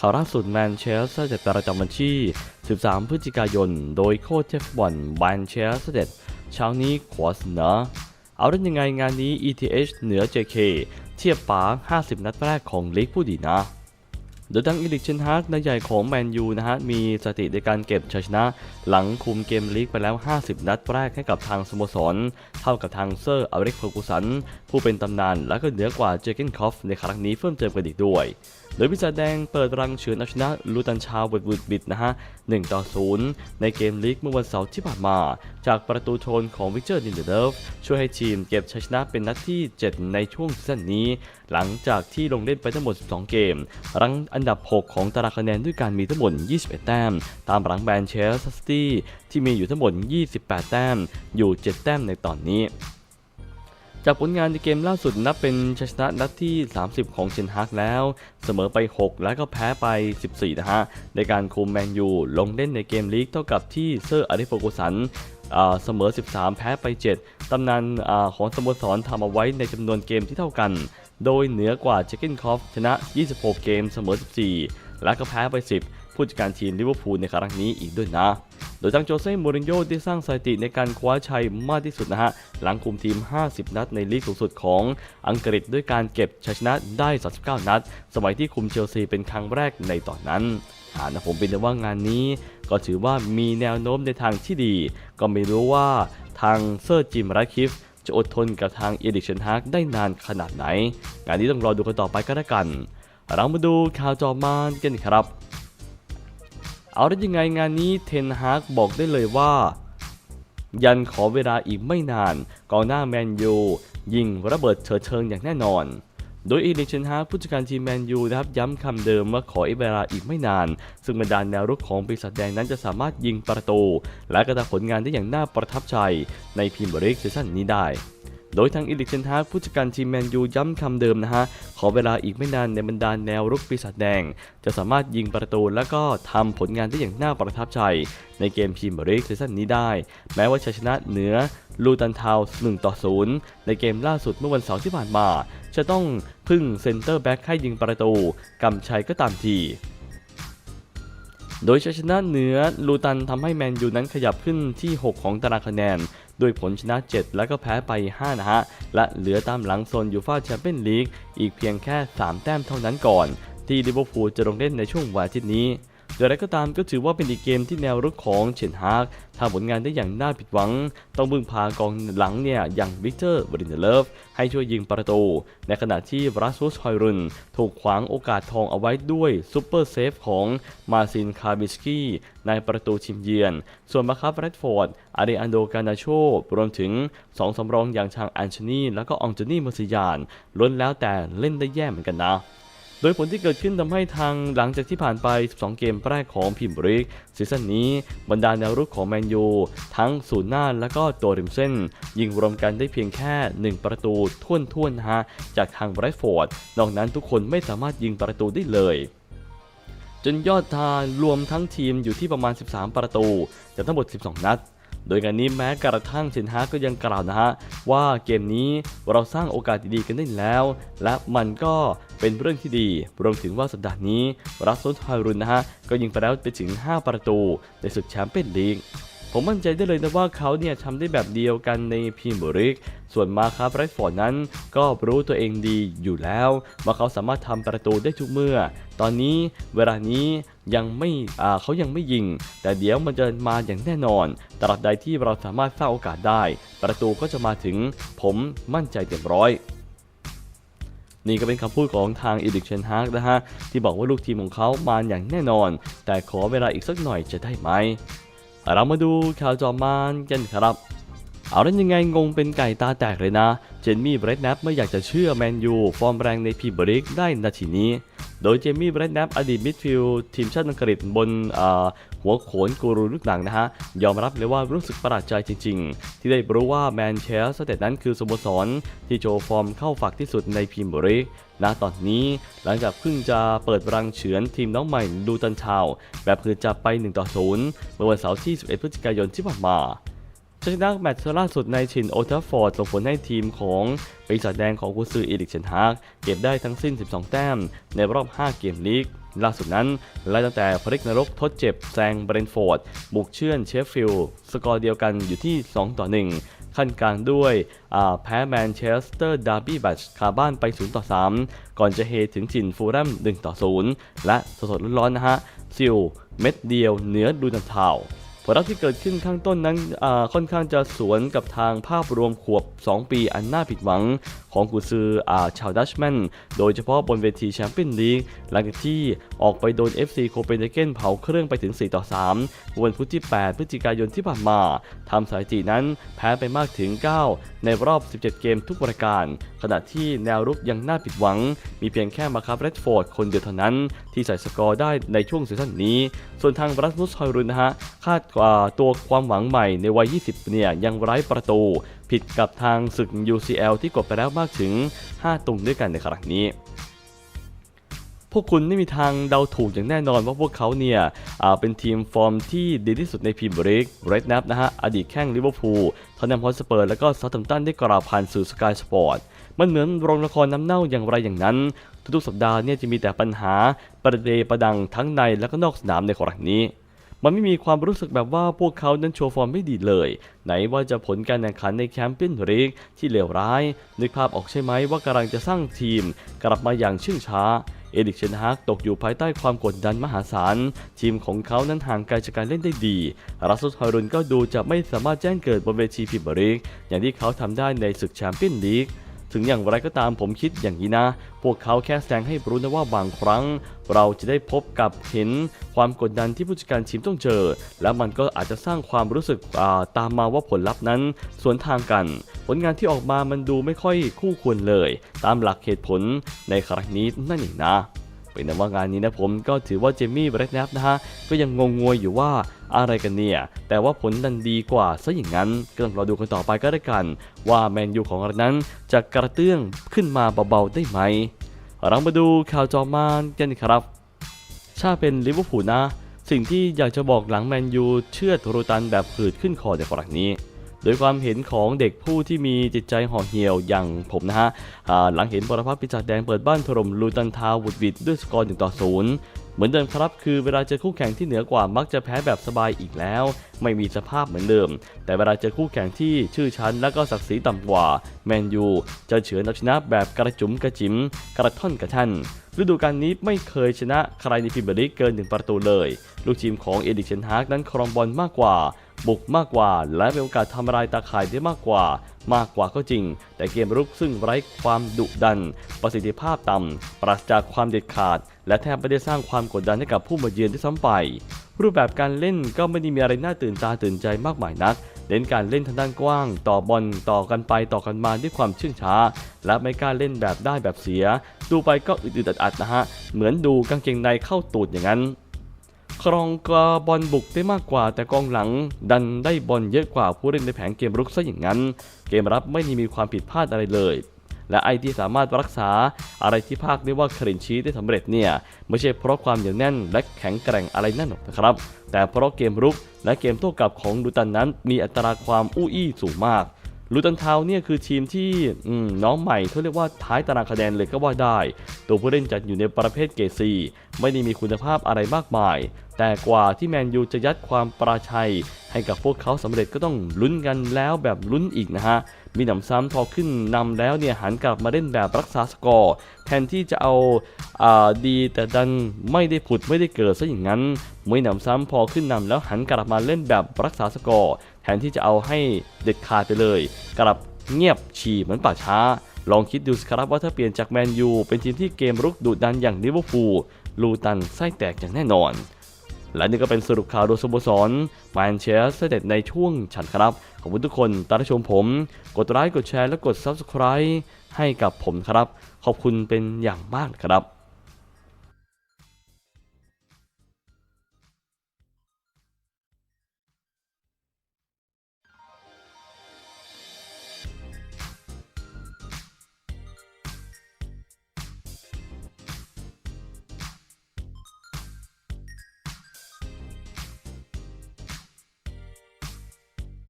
ข่าวล่าสุดแมนเชสเตอร์เจ็ดประจำวันที่ 13 พฤศจิกายน โดยโค้ชเทฟบอลแมนเชสเตอร์เช้านี้ขอเสนอเอาได้ยังไงงานนี้ ETH เหนือ JK เทียบป๋า50 นัดแรกของลีกผู้ดีนะโดยทางอีลิกเชนฮาร์กนายใหญ่ของแมนยูนะฮะ มีสถิติในการเก็บชัยชนะ หลังคุมเกมลีกไปแล้ว 50 นัดแรกให้กับทางสโมสร เท่ากับทางเซอร์อเล็กเฟอร์กูสัน ผู้เป็นตำนานและก็เหนือกว่าเจเกนคอฟในครั้งนี้เพิ่มเติมกันอีกด้วยโดยพิศาแดงเปิดรังเฉือนเอาชนะลูตันชาวเวดวูดบิดนะฮะ1ต่อ 0 ในเกมลีกเมื่อวันเสาร์ที่ผ่านมา จากประตูโทนของวิกเตอร์ดินเดอร์ฟช่วยให้ทีมเก็บชัยชนะเป็นนัดที่ 7 ในช่วงซีซั่นนี้ หลังจากที่ลงเล่นไปทั้งหมด 12 เกม รั้งอันดับ 6 ของตารางคะแนนด้วยการมีทั้งหมด 21 แต้ม ตามหลังแมนเชสเตอร์ซิตี้ที่มีอยู่ทั้งหมด 28 แต้ม อยู่ 7 แต้มในตอนนี้ จากผลงานในเกมล่าสุดนับเป็นชัยชนะนัดที่ 30 ของเชนฮากแล้ว เสมอไป 6 แล้วก็แพ้ไป 14 นะฮะ ในการคุมแมนยูลงเล่นในเกมลีกเท่ากับที่เซอร์อริโฟกุสันเสมอ 13 แพ้ไป 7 ตำนานอของสโมสรทำเอาไว้ในจำนวนเกมที่เท่ากัน โดยเหนือกว่าเจคเกนคอฟชนะ 26 เกมเสมอ 14 และก็แพ้ไป 10 ผู้จัดการทีมลิเวอร์พูลในครั้งนี้อีกด้วยนะ โดยทางโจเซ่ มูรินโญ่ได้สร้างสถิติในการคว้าชัยมากที่สุดนะฮะ หลังคุมทีม 50 นัดในลีกสูงสุดของอังกฤษด้วยการเก็บชัยชนะได้ 39 นัด สมัยที่คุมเชลซีเป็นครั้งแรกในตอนนั้นหานะผมเป็นแต่ว่างานนี้ ก็ถือว่ามีแนวโน้มในทางที่ดี ก็ไม่รู้ว่าทางเซอร์จิมรัคิฟจะอดทนกับทางเอดิกเชนฮากได้นานขนาดไหน งานนี้ต้องรอดูกันต่อไปก็แล้วกัน เรามาดูข่าวจอมานกันครับ เอาได้ยังไงงานนี้เทนฮากบอกได้เลยว่า ยันขอเวลาอีกไม่นานกองหน้าแมนยูยิงระเบิดเฉิดเชิงอย่างแน่นอน โดยอีลิกเชนฮากผู้จัดการทีมแมนยูนะครับย้ำคำเดิมว่าขอเวลาอีกไม่นาน ซึ่งบรรดาแนวรุกของปีศาจแดงนั้นจะสามารถยิงประตู และกระทำผลงานได้อย่างน่าประทับใจในพรีเมียร์ลีกซีซั่นนี้ได้ โดยทางอีลิกเชนฮากผู้จัดการทีมแมนยูย้ำคำเดิมนะฮะ ขอเวลาอีกไม่นานในบรรดาแนวรุกปีศาจแดง จะสามารถยิงประตูและก็ทำผลงานได้อย่างน่าประทับใจ ในเกมพรีเมียร์ลีกซีซั่นนี้ได้ แม้ว่าชัยชนะเหนือลูตันทาวส์1ต่อ 0 ในเกมล่าสุดเมื่อวันเสาร์ที่ผ่านมา จะต้องพึ่งเซนเตอร์แบ็กให้ยิงประตูกำชัยก็ตามที โดยชัยชนะเหนือลูตันทำให้แมนยูนั้นขยับขึ้นที่ 6 ของตารางคะแนน ด้วยผลชนะ 7 แล้วก็แพ้ไป 5 นะฮะ และเหลือตามหลังโซนยูฟ่าแชมเปี้ยนลีกอีกเพียงแค่ 3 แต้มเท่านั้นก่อน ที่ลิเวอร์พูลจะลงเล่นในช่วงวันอาทิตย์นี้ อย่างไรก็ตามก็ถือว่าเป็นอีกเกมที่แนวรุกของเชนฮากทำผลงานได้อย่างน่าผิดหวัง ต้องบึงพากองหลังเนี่ยอย่างวิกเตอร์วรินเดเลฟให้ช่วยยิงประตู ในขณะที่รัสซุสฮอยรุน ถูกขวางโอกาสทองเอาไว้ด้วยซูเปอร์เซฟของมาซินคาบิสกี้ในประตูทีมเยือน ส่วนมาคับแรดฟอร์ดอาริอันโดกานาโชรวมถึง2สำรองอย่างทางแอนโทนี และก็องเจนี่มอซิยานล้วนแล้วแต่เล่นได้แย่เหมือนกันนะ โดยผลที่เกิดขึ้นทำให้ทางหลังจากที่ผ่านไป 12 เกมแรกของพิมบริกซีซั่นนี้บรรดาแนวรุกของแมนยูทั้งศูนย์หน้าและก็ตัวริมเส้น ยิงรวมกันได้เพียงแค่ 1 ประตูท่วนๆนะฮะจากทางไบรท์ฟอร์ดนอกนั้นทุกคนไม่สามารถยิงประตูได้เลยจนยอดทานรวมทั้งทีมอยู่ที่ประมาณ 13 ประตูจากทั้งหมด 12 นัด โดยการนี้แม้กระทั่งเชนฮากก็ยังกล่าวนะฮะว่าเกมนี้เราสร้างโอกาสดีๆกันได้แล้ว และมันก็เป็นเรื่องที่ดี รวมถึงว่าสัปดาห์นี้รัสซุสฮารุนนะฮะก็ยิงไปแล้วไปถึง 5 ประตู ในศึกแชมเปี้ยนลีกผมมั่นใจได้เลยนะว่าเขาเนี่ยทำได้แบบเดียวกันในพีมียร์ลีกส่วนมาคาร์ไรฟอร์ดนั้น ก็รู้ตัวเองดีอยู่แล้ว ว่าเขาสามารถทำประตูได้ทุกเมื่อ ตอนนี้เวลานี้ ยังไม่เขายังไม่ยิง แต่เดี๋ยวมันจะมาอย่างแน่นอน ตราบใดที่เราสามารถสร้างโอกาสได้ ประตูก็จะมาถึงผมมั่นใจเต็มร้อยนี่ก็เป็นคำพูดของทางอีดิกเชนฮากนะฮะ ที่บอกว่าลูกทีมของเขามาอย่างแน่นอน แต่ขอเวลาอีกสักหน่อยจะได้ไหม เรามาดูข่าวจอมานกันครับ เอาแล้วยังไงงงเป็นไก่ตาแตกเลยนะ เจนมี่เบรดแนปไม่อยากจะเชื่อแมนยู ฟอร์มแรงในพรีเมียร์ลีกได้นาทีนี้ โดยเจมี่เบรดแนปอดีตมิดฟิลด์ทีมชาติอังกฤษบนหัวโขนกูรูลูกหนังนะฮะ ยอมรับเลยว่ารู้สึกประหลาดใจจริง ๆ ที่ได้รู้ว่าแมนเชสเตอร์นั้นคือสโมสรที่โชว์ฟอร์มเข้าฝักที่สุดในพรีเมียร์ลีกณตอนนี้หลังจากเพิ่งจะเปิดรังเฉือนทีมน้องใหม่ดูตันชาว แบบคือจะไป 1 ต่อ 0 เมื่อวันเสาร์ที่ 11 พฤศจิกายนที่ผ่านมา ชัยชนะแมตช์ล่าสุดในชินโอลด์แทัฟอร์ดส่งผลให้ทีมของปีศาจแดงของกุซืออีริกเชนฮากเก็บได้ทั้งสิ้น 12 แต้ม ในรอบ 5 เกมลีก ล่าสุดนั้นไล่ตั้งแต่พริกนรกทดเจ็บแซงเบรนฟอร์ด บุกเชื่อนเชฟฟิลด์สกอร์เดียวกันอยู่ที่ 2 ต่อ 1 ขั้นกลางด้วยแพ้แมนเชสเตอร์ดาร์บี้แบชคาบ้านไป 0 ต่อ 3 ก่อนจะเฮถึงจินฟูลแรม1 ต่อ 0 และสดๆร้อนๆนะฮะซิลเม็ดเดียวเหนือดูนันทาว ผลลัพธ์ที่เกิดขึ้นข้างต้นนั้นค่อนข้างจะสวนกับทางภาพรวมขวบ 2 ปีอันน่าผิดหวัง ของกุซืออชาวดัชแมนโดยเฉพาะบนเวทีแชมเปี้ยนลีกหลังจากที่ออกไปโดน FC โคเปนเฮเกนเผาเครื่องไปถึง 4 ต่อ 3 วันพุธที่ 8 พฤศจิกายนที่ผ่านมาทำสถิตินั้นแพ้ไปมากถึง 9 ในรอบ 17 เกมทุกปรายการ ขณะที่แนวรุกยังน่าผิดหวัง มีเพียงแค่มาคับเรดฟอร์ดคนเดียวเท่านั้น ที่ใส่สกอร์ได้ในช่วงซีซั่นนี้ ส่วนทางบรัสมุสฮอยรุนนะฮะคาดตัวความหวังใหม่ในวัย 20 เนี่ยยังไร้ประตู ผิดกับทางศึก UCL ที่กดไปแล้วมากถึง 5 ตุงด้วยกันในครั้งนี้พวกคุณไม่มีทางเดาถูกอย่างแน่นอนว่าพวกเขาเนี่ยอ่าเป็นทีมฟอร์มที่ดีที่สุดในพรีเมียร์ลีกเรดนับนะฮะ อดีตแข้งลิเวอร์พูลทอนแนมฮอตสเปอร์และก็ซาท์แฮมตันได้กล่าวผ่านสื่อสกายสปอร์ต มันเหมือนโรงละครน้ำเน่าอย่างไรอย่างนั้น ทุกๆสัปดาห์เนี่ยจะมีแต่ปัญหาประเดประดังทั้งในและก็นอกสนามในครั้งนี้ มันไม่มีความรู้สึกแบบว่าพวกเขานั้นโชว์ฟอร์มไม่ดีเลย ไหนว่าจะผลการแข่งขันในแชมเปี้ยนลีกที่เลวร้าย นึกภาพออกใช่ไหมว่ากำลังจะสร้างทีม กลับมาอย่างเชื่องช้า เอริกเชนฮากตกอยู่ภายใต้ความกดดันมหาศาล ทีมของเขานั้นห่างไกลจากการเล่นได้ดี รัสซุสฮอรุนก็ดูจะไม่สามารถแจ้งเกิดบนเวทีพรีเมียร์ลีกอย่างที่เขาทำได้ในศึกแชมเปี้ยนลีก ถึงอย่างไรก็ตามผมคิดอย่างนี้นะ พวกเขาแค่แสดงให้รู้นะว่าบางครั้ง เราจะได้พบกับเห็นความกดดันที่ผู้จัดการทีมต้องเจอ แล้วมันก็อาจจะสร้างความรู้สึกาตามมาว่าผลลัพธ์นั้นสวนทางกัน ผลงานที่ออกมามันดูไม่ค่อยคู่ควรเลย ตามหลักเหตุผลในครั้งนี้นั่นเองนะเป็นนั้นว่างานนี้นะผมก็ถือว่าเจมี่แบรดแนปนะฮะก็ยังงงงวยอยู่ว่า อะไรกันเนี่ย แต่ว่าผลดันดีกว่าซะอย่างนั้นก็ต้องรอดูกันต่อไปก็ได้กัน ว่าแมนยูของเรานั้นจะกระเตื้องขึ้นมาเบาๆได้ไหมเรามาดูข่าวจอมานกันครับถ้าเป็นลิเวอร์พูลนะ สิ่งที่อยากจะบอกหลังแมนยูเชื่อโรตันแบบผืดขึ้นคอในครั้งนี้โดยความเห็นของเด็กผู้ที่มีจิตใจห่อเหี่ยวอย่างผมนะฮะหลังเห็นบรพัฒปีศาแดงเปิดบ้านถล่มลูตันทาวน์วุดวิดด้วยสกอร์1ต่อ0 เหมือนเดิมครับคือเวลาเจอคู่แข่งที่เหนือกว่ามักจะแพ้แบบสบายอีกแล้ว ไม่มีสภาพเหมือนเดิม แต่เวลาเจอคู่แข่งที่ชื่อชั้นและก็ศักดิ์ศรีต่ำกว่า แมนยู จะเฉือนเอาชนะแบบกระจุมกระจิ๋มกระท่อนกระทันฤดูกาลนี้ไม่เคยชนะใครในพรีเมียร์ลีกเกินหนึ่งประตูเลย ลูกทีมของเอดิเชนฮากนั้นครองบอลมากกว่า บุกมากกว่า และมีโอกาสทำลายตาข่ายได้มากกว่า มากกว่าก็จริง แต่เกมรุกซึ่งไร้ความดุดัน ประสิทธิภาพต่ำปราศจากความเด็ดขาด และแทบไม่ได้สร้างความกดดันให้กับผู้มาเยือนที่ซ้ำไป รูปแบบการเล่นก็ไม่ได้มีอะไรน่าตื่นตาตื่นใจมากมายนักเน้นการเล่นทางด้านกว้าง ต่อบอลต่อกันไปต่อกันมาด้วยความเชื่องช้า และไม่กล้าเล่นแบบได้แบบเสีย ดูไปก็อึดๆอัดนะฮะ เหมือนดูกางเกงในเข้าตูดอย่างนั้น ครองกาบอลบุกได้มากกว่า แต่กองหลัง ดันได้บอลเยอะกว่าผู้เล่นในแผนเกมรุกซะอย่างนั้น เกมรับไม่ได้มีความผิดพลาดอะไรเลย และไอที่สามารถรักษาอะไรที่ภาคได้ว่าคลินชีได้สำเร็จเนี่ยไม่ใช่เพราะความเหนียวแน่นและแข็งแกร่งอะไรนั่นหรอกนะครับ แต่เพราะเกมรุกและเกมโต้กลับของดูตันนั้น มีอัตราความอู้อี้สูงมาก ลูตันทาวเนี่ยคือทีมที่น้องใหม่เขาเรียกว่าท้ายตารางคะแนนเลยก็ว่าได้ ตัวผู้เล่นจัดอยู่ในประเภทเกรดซีไม่ได้มีคุณภาพอะไรมากมาย แต่กว่าที่แมนยูจะยัดความปราชัย ให้กับพวกเขาสำเร็จก็ต้องลุ้นกันแล้วแบบลุ้นอีกนะฮะ มีหนำซ้ำพอขึ้นนำแล้วเนี่ยหันกลับมาเล่นแบบรักษาสกอร์ แทนที่จะเอาอาดีแต่ดันไม่ได้ผุดไม่ได้เกิดซะอย่างนั้นมีหนำซ้ำพอขึ้นนำแล้วหันกลับมาเล่นแบบรักษาสกอร์ แทนที่จะเอาให้เด็ดขาดไปเลย กลับเงียบฉี่เหมือนป่าช้า ลองคิดดูสครับว่าถ้าเปลี่ยนจากแมนยูเป็นทีมที่เกมรุกดุดันอย่างลิเวอร์พูลลูตันไส้แตกอย่างแน่นอน และนี่ก็เป็นสรุปข่าวโดยสโมสรแมนเชสเตอร์เดในช่วงฉันครับ ขอบคุณทุกคนตามรับชมผม กดไลค์กดแชร์และกด Subscribe ให้กับผมครับ ขอบคุณเป็นอย่างมากครับ